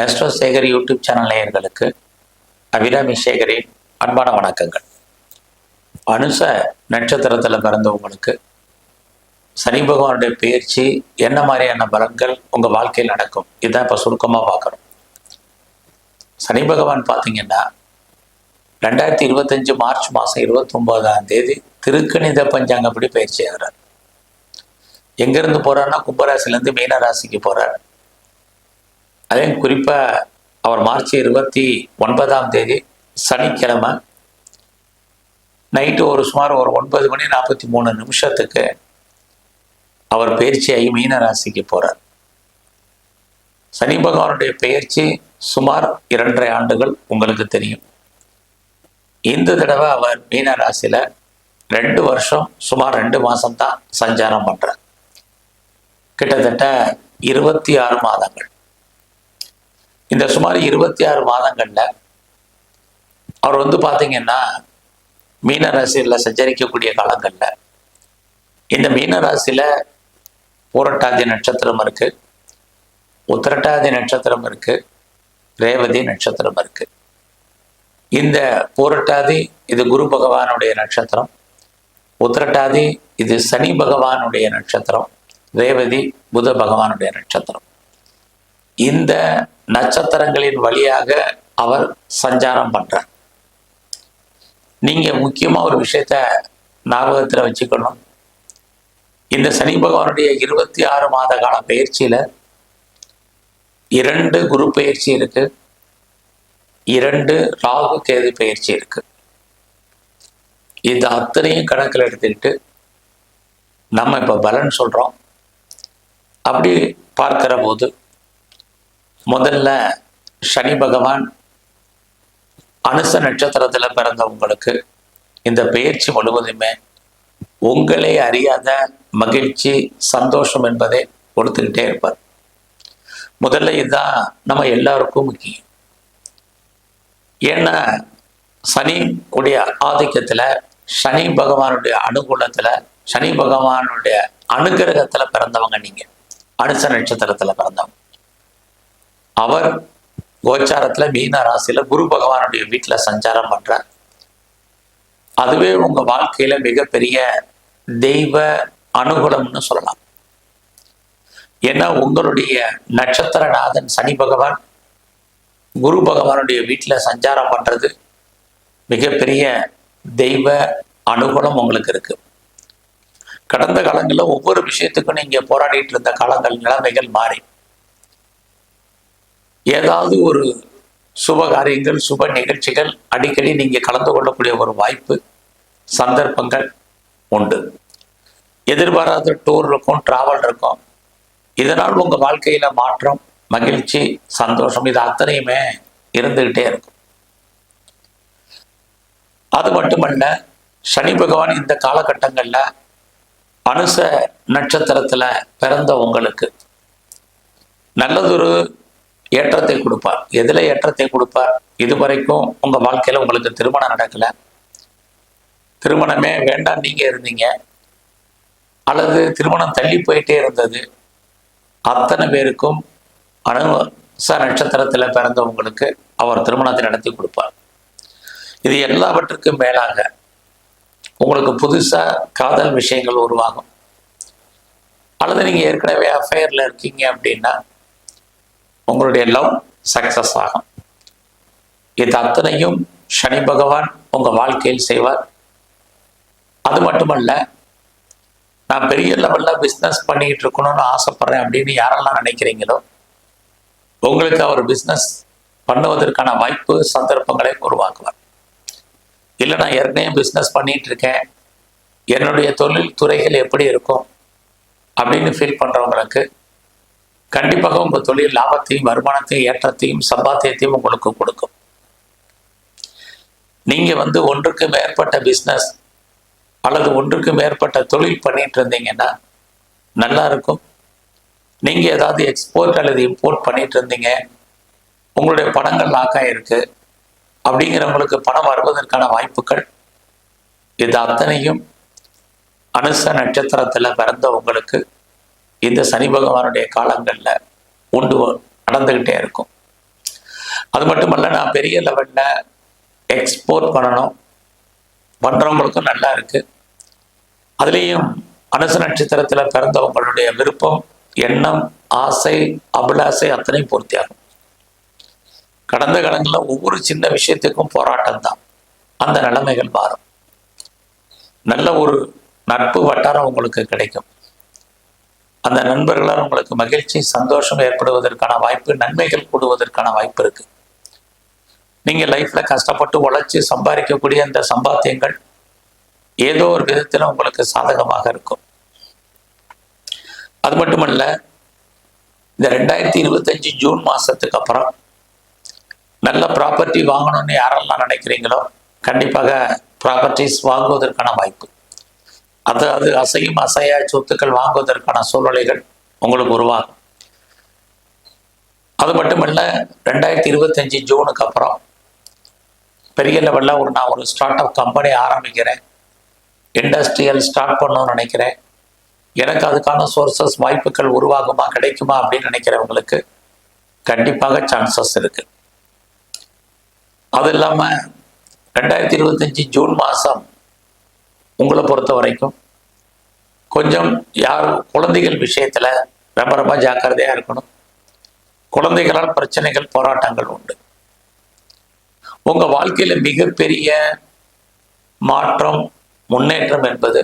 Astro Sekar YouTube channel நேயர்களுக்கு அபிராமி சேகரின் அன்பான வணக்கங்கள். அனுச நட்சத்திரத்தில் பிறந்தவங்களுக்கு சனி பகவானுடைய பயிற்சி என்ன மாதிரியான பலன்கள் உங்கள் வாழ்க்கையில் நடக்கும்? இதான் இப்போ சுருக்கமாக பார்க்குறோம் சனி பகவான் பார்த்தீங்கன்னா ரெண்டாயிரத்தி இருபத்தஞ்சு மார்ச் மாதம் இருபத்தொம்போதாம் தேதி திருக்கணித பஞ்சாங்கப்படி பயிற்சி ஆகிறார். எங்கேருந்து போகிறாருன்னா கும்பராசிலேருந்து மீன ராசிக்கு போகிறார் அதே குறிப்பாக அவர் மார்ச் இருபத்தி ஒன்பதாம் தேதி சனிக்கிழமை நைட்டு ஒரு சுமார் ஒரு ஒன்பது மணி நாற்பத்தி மூணு நிமிஷத்துக்கு அவர் பயிற்சியாகி மீன ராசிக்கு போகிறார் சனி பகவானுடைய பயிற்சி சுமார் இரண்டரை ஆண்டுகள் உங்களுக்கு தெரியும். இந்த தடவை அவர் மீன ராசியில் ரெண்டு வருஷம் சுமார் ரெண்டு மாதம்தான் சஞ்சாரம் பண்ணுறார் கிட்டத்தட்ட இருபத்தி ஆறு மாதங்கள். இந்த சுமார் இருபத்தி ஆறு மாதங்களில் அவர் வந்து பார்த்தீங்கன்னா மீன ராசியில் சஞ்சரிக்கக்கூடிய காலங்களில் இந்த மீன ராசியில் பூரட்டாதி நட்சத்திரம் இருக்கு உத்திரட்டாதி நட்சத்திரம் இருக்கு ரேவதி நட்சத்திரம் இருக்கு. இந்த பூரட்டாதி இது குரு பகவானுடைய நட்சத்திரம் உத்திரட்டாதி இது சனி பகவானுடைய நட்சத்திரம் ரேவதி புத பகவானுடைய நட்சத்திரம். இந்த நட்சத்திரங்களின் வழியாக அவர் சஞ்சாரம் பண்றார். நீங்க முக்கியமா ஒரு விஷயத்த ஞாபகத்தில் வச்சுக்கணும். இந்த சனி பகவானுடைய இருபத்தி ஆறு மாத கால பயிற்சியில இரண்டு குரு பயிற்சி இருக்கு. இரண்டு ராகு கேது பயிற்சி இருக்கு. இந்த அத்தனையும் கணக்கில் எடுத்துக்கிட்டு நம்ம இப்போ பலன் சொல்றோம். அப்படி பார்க்கிற போது முதல்ல சனி பகவான் அனுச நட்சத்திரத்தில் பிறந்தவங்களுக்கு இந்த பயிற்சி முழுவதுமே உங்களை அறியாத மகிழ்ச்சி சந்தோஷம் என்பதை கொடுத்துக்கிட்டே இருப்பார். முதல்ல இதுதான் நம்ம எல்லாருக்கும் முக்கியம். ஏன்னா சனி உடைய ஆதிக்கத்தில் சனி பகவானுடைய அனுகூலத்தில் சனி பகவானுடைய அனுகிரகத்தில் பிறந்தவங்க நீங்கள் அனுச நட்சத்திரத்தில் பிறந்தவங்க. அவர் கோச்சாரத்தில் மீன ராசியில குரு பகவானுடைய வீட்டுல சஞ்சாரம் பண்றார். அதுவே உங்கள் வாழ்க்கையில மிகப்பெரிய தெய்வ அனுகூலம்னு சொல்லலாம். ஏன்னா உங்களுடைய நட்சத்திரநாதன் சனி பகவான் குரு பகவானுடைய வீட்டுல சஞ்சாரம் பண்ணுறது மிகப்பெரிய தெய்வ அனுகூலம் உங்களுக்கு இருக்கு. கடந்த காலங்களில் ஒவ்வொரு விஷயத்துக்கும் நீங்க போராடிட்டு இருந்த காலங்கள் நிலைமைகள் மாறி. ஏதாவது ஒரு சுப காரியங்கள் சுப நிகழ்ச்சிகள் அடிக்கடி நீங்கள் கலந்து கொள்ளக்கூடிய ஒரு வாய்ப்பு சந்தர்ப்பங்கள் உண்டு. எதிர்பாராத டூர் இருக்கும் டிராவல் இருக்கும். இதனால் உங்கள் வாழ்க்கையில் மாற்றம் மகிழ்ச்சி சந்தோஷம் இது அத்தனையுமே இருந்துகிட்டே இருக்கும். அது மட்டுமல்ல சனி பகவான் இந்த காலகட்டங்களில் அனுச நட்சத்திரத்தில் பிறந்த உங்களுக்கு. நல்லதொரு ஏற்றத்தை கொடுப்பார். எதில் ஏற்றத்தை கொடுப்பார்? இதுவரைக்கும் உங்கள் வாழ்க்கையில் உங்களுக்கு திருமணம் நடக்கலை. திருமணமே வேண்டாம் நீங்கள் இருந்தீங்க. அல்லது திருமணம் தள்ளி போயிட்டே இருந்தது. அத்தனை பேருக்கும் அனுச நட்சத்திரத்தில் பிறந்தவங்களுக்கு அவர் திருமணத்தை நடத்தி கொடுப்பார். இது எல்லாவற்றுக்கும் மேலாக உங்களுக்கு புதுசாக காதல் விஷயங்கள் உருவாகும். அல்லது நீங்கள் ஏற்கனவே அஃபேரில் இருக்கீங்க அப்படின்னா உங்களுடைய லவ் சக்சஸ் ஆகும். இது அத்தனையும் சனி பகவான் உங்கள் வாழ்க்கையில் செய்வார். அது மட்டுமல்ல நான் பெரிய லெவலில் பிஸ்னஸ் பண்ணிக்கிட்டு இருக்கணும்னு ஆசைப்பட்றேன் அப்படின்னு யாரெல்லாம் நினைக்கிறீங்களோ உங்களுக்கு அவர் பிஸ்னஸ் பண்ணுவதற்கான வாய்ப்பு சந்தர்ப்பங்களை உருவாக்குவார். இல்லை நான் ஏற்கனவே பிஸ்னஸ் பண்ணிட்டு இருக்கேன். என்னுடைய தொழில் துறைகள் எப்படி இருக்கும் அப்படின்னு ஃபீல் பண்ணுறவங்களுக்கு கண்டிப்பாக உங்கள் தொழில் லாபத்தையும் வருமானத்தையும் ஏற்றத்தையும் சம்பாத்தியத்தையும் உங்களுக்கு கொடுக்கும். நீங்கள் வந்து ஒன்றுக்கு மேற்பட்ட பிஸ்னஸ் அல்லது ஒன்றுக்கு மேற்பட்ட தொழில் பண்ணிட்டு இருந்தீங்கன்னா நல்லா இருக்கும். நீங்கள் ஏதாவது எக்ஸ்போர்ட் அல்லது இம்போர்ட் பண்ணிட்டு இருந்தீங்க உங்களுடைய பணங்கள் லாக் ஆகிருக்கு அப்படிங்கிறவங்களுக்கு பணம் வருவதற்கான வாய்ப்புகள் இது அத்தனையும் அனுச நட்சத்திரத்தில் பிறந்த உங்களுக்கு. இந்த சனி பகவானுடைய காலங்களில் உண்டு நடந்துக்கிட்டே இருக்கும். அது மட்டுமல்ல நான் பெரிய லெவலில் எக்ஸ்போர்ட் பண்ணணும். பண்ணுறவங்களுக்கும் நல்லா இருக்கு. அதுலேயும் அனுச நட்சத்திரத்தில் பிறந்தவங்களுடைய விருப்பம் எண்ணம் ஆசை அபிலாசை அத்தனையும் பூர்த்தியாகும். கடந்த காலங்களில் ஒவ்வொரு சின்ன விஷயத்துக்கும் போராட்டம் தான். அந்த நிலைமைகள் மாறும். நல்ல ஒரு நட்பு வட்டாரம் உங்களுக்கு கிடைக்கும். அந்த நண்பர்களால் உங்களுக்கு மகிழ்ச்சி சந்தோஷம் ஏற்படுவதற்கான வாய்ப்பு நன்மைகள் கூடுவதற்கான வாய்ப்பு இருக்கு. நீங்க லைஃப்ல கஷ்டப்பட்டு உழைச்சி சம்பாதிக்கக்கூடிய அந்த சம்பாத்தியங்கள் ஏதோ ஒரு விதத்தில் உங்களுக்கு சாதகமாக இருக்கும். அது மட்டுமல்ல இந்த ரெண்டாயிரத்தி இருபத்தஞ்சு ஜூன் மாசத்துக்கு அப்புறம் நல்ல ப்ராப்பர்ட்டி வாங்கணும்னு யாரெல்லாம் நினைக்கிறீங்களோ கண்டிப்பாக ப்ராப்பர்ட்டிஸ் வாங்குவதற்கான வாய்ப்பு. அது அது அசையும் அசையா சொத்துக்கள் வாங்குவதற்கான சூழ்நிலைகள் உங்களுக்கு உருவாகும். அது மட்டுமல்ல ரெண்டாயிரத்தி இருபத்தஞ்சு ஜூனுக்கு அப்புறம் பெரிய லெவலில் ஒரு நான் ஒரு ஸ்டார்ட் அப் கம்பெனி ஆரம்பிக்கிறேன். இண்டஸ்ட்ரியல் ஸ்டார்ட் பண்ணணும்னு நினைக்கிறேன். எனக்கு அதுக்கான சோர்சஸ் வாய்ப்புகள் உருவாகுமா கிடைக்குமா அப்படின்னு நினைக்கிறவங்களுக்கு கண்டிப்பாக சான்சஸ் இருக்கு. அது இல்லாமல் ரெண்டாயிரத்தி இருபத்தஞ்சி ஜூன் மாதம் உங்களை பொறுத்த வரைக்கும் கொஞ்சம் யார் குழந்தைகள் விஷயத்தில் ரொம்ப ரொம்ப ஜாக்கிரதையாக இருக்கணும். குழந்தைகளால் பிரச்சனைகள் போராட்டங்கள் உண்டு. உங்கள் வாழ்க்கையில் மிகப்பெரிய மாற்றம் முன்னேற்றம் என்பது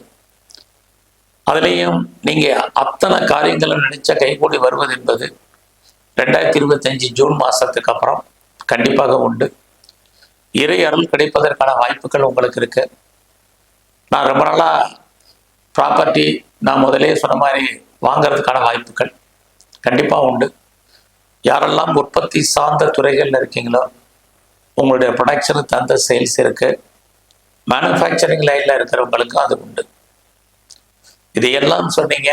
அதுலேயும் நீங்கள் அத்தனை காரியங்களும் நினைச்ச கைகூடி வருவது என்பது ரெண்டாயிரத்தி இருபத்தஞ்சி ஜூன் மாதத்துக்கு அப்புறம் கண்டிப்பாக உண்டு. இறை அருள் கிடைப்பதற்கான வாய்ப்புகள் உங்களுக்கு இருக்கு. நான் ரொம்ப நாளாக ப்ராப்பர்ட்டி நான் முதலே சொன்ன மாதிரி வாங்கிறதுக்கான வாய்ப்புகள் கண்டிப்பாக உண்டு. யாரெல்லாம் உற்பத்தி சார்ந்த துறைகளில் இருக்கீங்களோ உங்களுடைய ப்ரொடக்ஷனுக்கு தகுந்த சேல்ஸ் இருக்குது மேனுஃபேக்சரிங் லைனில் இருக்கிறவங்களுக்கும் அது உண்டு. இதையெல்லாம் சொன்னீங்க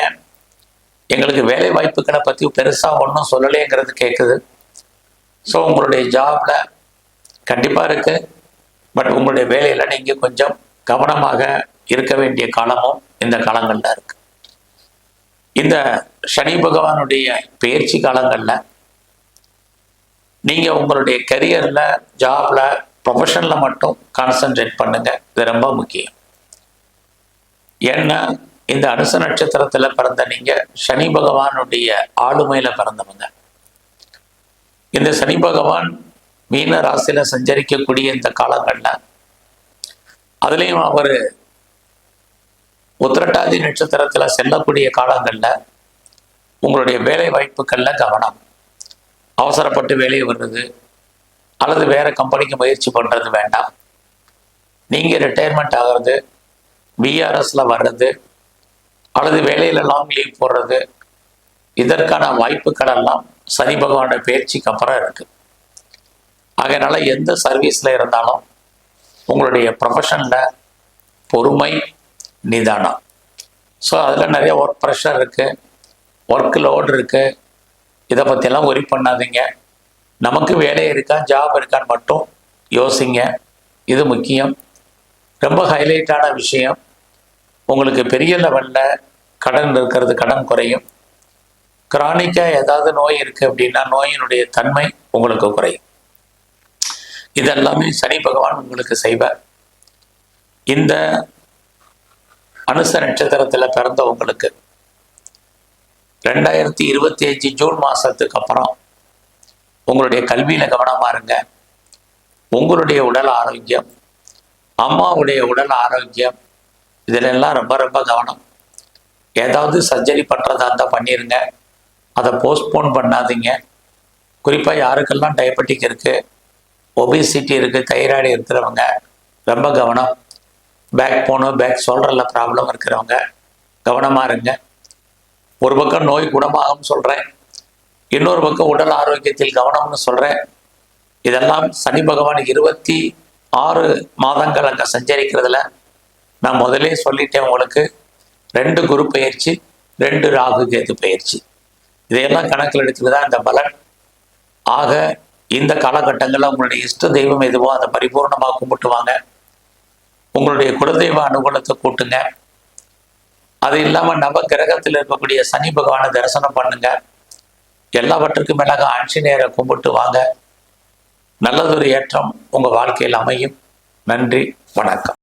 எங்களுக்கு வேலை வாய்ப்புகளை பற்றி பெருசாக ஒன்றும் சொல்லலைங்கிறது கேட்குது ஸோ உங்களுடைய ஜாபில் கண்டிப்பாக இருக்குது பட் உங்களுடைய வேலையில் நீங்கள் கொஞ்சம் கவனமாக இருக்க வேண்டிய காலமும் இந்த காலங்களில் இருக்கு. இந்த சனி பகவானுடைய பயிற்சி காலங்களில் நீங்கள் உங்களுடைய கரியரில் ஜாபில் ப்ரொஃபஷனில் மட்டும் கான்சென்ட்ரேட் பண்ணுங்க. இது ரொம்ப முக்கியம். ஏன்னா இந்த அனுச நட்சத்திரத்தில் பிறந்த நீங்கள் சனி பகவானுடைய ஆளுமையில் பிறந்தவங்க. இந்த சனி பகவான் மீன ராசியில் சஞ்சரிக்கக்கூடிய இந்த காலங்கள்ல அதுலேயும் அவர் உத்திரட்டாதி நட்சத்திரத்தில் செல்லக்கூடிய காலங்களில் உங்களுடைய வேலை வாய்ப்புகளில் கவனம். அவசரப்பட்டு வேலையை வர்றது அல்லது வேறு கம்பெனிக்கு முயற்சி பண்ணுறது வேண்டாம். நீங்கள் ரிட்டையர்மெண்ட் ஆகிறது விஆர்எஸ்ல வர்றது அல்லது வேலையில் லாங் லீவ் போடுறது இதற்கான வாய்ப்புகள் எல்லாம் சனி பகவானோட பயிற்சிக்கு அப்புறம் இருக்குது அதனால் எந்த சர்வீஸில் இருந்தாலும் உங்களுடைய ப்ரொஃபஷனில் பொறுமை நிதானம். ஸோ அதில் நிறைய ஒர்க் ப்ரெஷர் இருக்குது ஒர்க் லோடு இருக்குது இதை பற்றியெல்லாம் ஒரி பண்ணாதீங்க. நமக்கு வேலை இருக்கா ஜாப் இருக்கான்னு மட்டும் யோசிங்க. இது முக்கியம். ரொம்ப ஹைலைட்டான விஷயம். உங்களுக்கு பெரிய லெவலில் கடன் இருக்கிறது கடன் குறையும். கிரானிக்காக ஏதாவது நோய் இருக்குது அப்படின்னா நோயினுடைய தன்மை உங்களுக்கு குறையும். இதெல்லாமே சனி பகவான் உங்களுக்கு செய்வார் இந்த அனுச நட்சத்திரத்தில் பிறந்தவங்களுக்கு ரெண்டாயிரத்தி இருபத்தி அஞ்சு ஜூன் மாதத்துக்கு அப்புறம் உங்களுடைய கல்வியில் கவனமாக இருங்க. உங்களுடைய உடல் ஆரோக்கியம் அம்மாவுடைய உடல் ஆரோக்கியம் இதிலெல்லாம் ரொம்ப ரொம்ப கவனம். ஏதாவது சர்ஜரி பண்ணுறதா இருந்தால் பண்ணிடுங்க அதை போஸ்ட்போன் பண்ணாதீங்க. குறிப்பாக யாருக்கெல்லாம் டயபெட்டிக் இருக்குது ஒபிசிட்டி இருக்குது தைராய்டு இருக்கிறவங்க ரொம்ப கவனம். பேக் போனும் பேக் சொல்கிறல ப்ராப்ளம் இருக்கிறவங்க கவனமாக இருங்க. ஒரு பக்கம் நோய் குணமாகும்னு சொல்கிறேன் இன்னொரு பக்கம் உடல் ஆரோக்கியத்தில் கவனம்னு சொல்கிறேன் இதெல்லாம் சனி பகவான் இருபத்தி ஆறு மாதங்கள் அங்கே சஞ்சரிக்கிறதுல நான் முதலே சொல்லிட்டேன் உங்களுக்கு. ரெண்டு குரு பயிற்சி ரெண்டு ராகு கேது பயிற்சி. இதையெல்லாம் கணக்கில் எடுத்துட்டு தான் இந்த பலன். ஆக இந்த காலகட்டங்களில் உங்களுடைய இஷ்ட தெய்வம் எதுவோ அதை பரிபூர்ணமாக கும்பிட்டு வாங்க உங்களுடைய குலதெய்வ அனுகூலத்தை கூட்டுங்க. அது இல்லாமல் நவ கிரகத்தில் இருக்கக்கூடிய சனி பகவானை தரிசனம் பண்ணுங்க. எல்லாவற்றுக்கும் மேலாக ஆஞ்சநேயரை கும்பிட்டு வாங்க. நல்லதொரு ஏற்றம் உங்கள் வாழ்க்கையில் அமையும். நன்றி வணக்கம்.